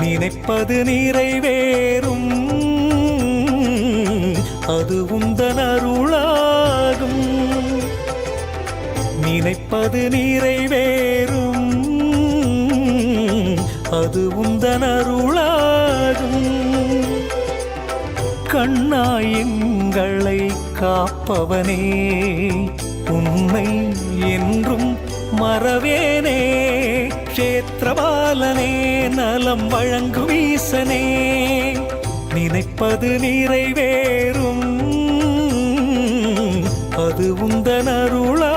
நினைப்பது நிறைவேறும். அது உந்தன் அருளாகும். நினைப்பது நிறைவேறும். அது உந்தன் அருளாகும். கண்ணாயங்களை காப்பவனே உன்னை என்றும் மறவேனே. க்ஷேத்திரபாலனே நலம் வழங்கும் ஈசனே நினைப்பது நிறைவேறும் அது உந்தனருளா